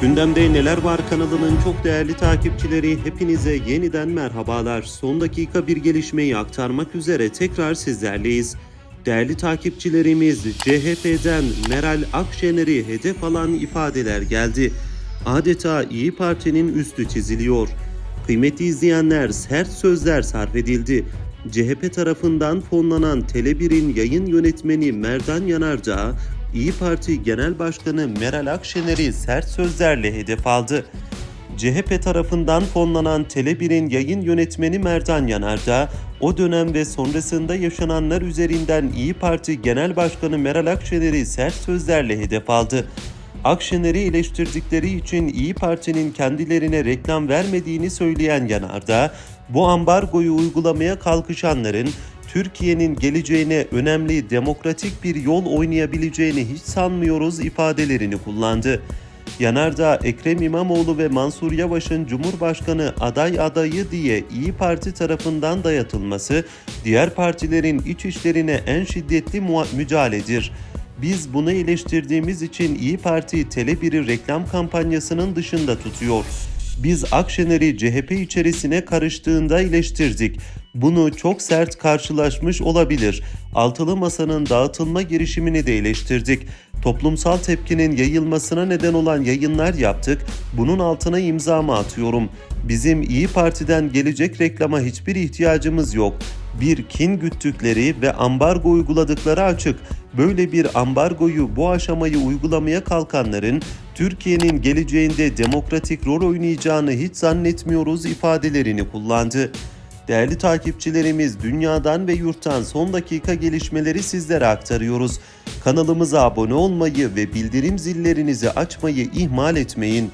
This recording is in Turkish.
Gündemde Neler Var kanalının çok değerli takipçileri hepinize yeniden merhabalar. Son dakika bir gelişmeyi aktarmak üzere tekrar sizlerleyiz. Değerli takipçilerimiz CHP'den Meral Akşener'i hedef alan ifadeler geldi. Adeta İyi Parti'nin üstü çiziliyor. Kıymetli izleyenler sert sözler sarf edildi. CHP tarafından fonlanan Tele1'in yayın yönetmeni Merdan Yanardağ, İyi Parti Genel Başkanı Meral Akşener'i sert sözlerle hedef aldı. CHP tarafından fonlanan Tele1'in yayın yönetmeni Merdan Yanardağ, o dönem ve sonrasında yaşananlar üzerinden İyi Parti Genel Başkanı Meral Akşener'i sert sözlerle hedef aldı. Akşener'i eleştirdikleri için İyi Parti'nin kendilerine reklam vermediğini söyleyen Yanardağ, bu ambargoyu uygulamaya kalkışanların Türkiye'nin geleceğine önemli demokratik bir yol oynayabileceğini hiç sanmıyoruz ifadelerini kullandı. Yanardağ, Ekrem İmamoğlu ve Mansur Yavaş'ın Cumhurbaşkanı aday adayı diye İyi Parti tarafından dayatılması, diğer partilerin iç işlerine en şiddetli müdahaledir. Biz bunu eleştirdiğimiz için İyi Parti Tele1'i reklam kampanyasının dışında tutuyor. Biz Akşener'i CHP içerisine karıştığında eleştirdik. Bunu çok sert karşılaşmış olabilir. Altılı Masa'nın dağıtılma girişimini de eleştirdik. Toplumsal tepkinin yayılmasına neden olan yayınlar yaptık. Bunun altına imzamı atıyorum. Bizim İyi Parti'den gelecek reklama hiçbir ihtiyacımız yok. Bir kin güttükleri ve ambargo uyguladıkları açık. Böyle bir ambargoyu bu aşamayı uygulamaya kalkanların Türkiye'nin geleceğinde demokratik rol oynayacağını hiç zannetmiyoruz ifadelerini kullandı. Değerli takipçilerimiz dünyadan ve yurttan son dakika gelişmeleri sizlere aktarıyoruz. Kanalımıza abone olmayı ve bildirim zillerinizi açmayı ihmal etmeyin.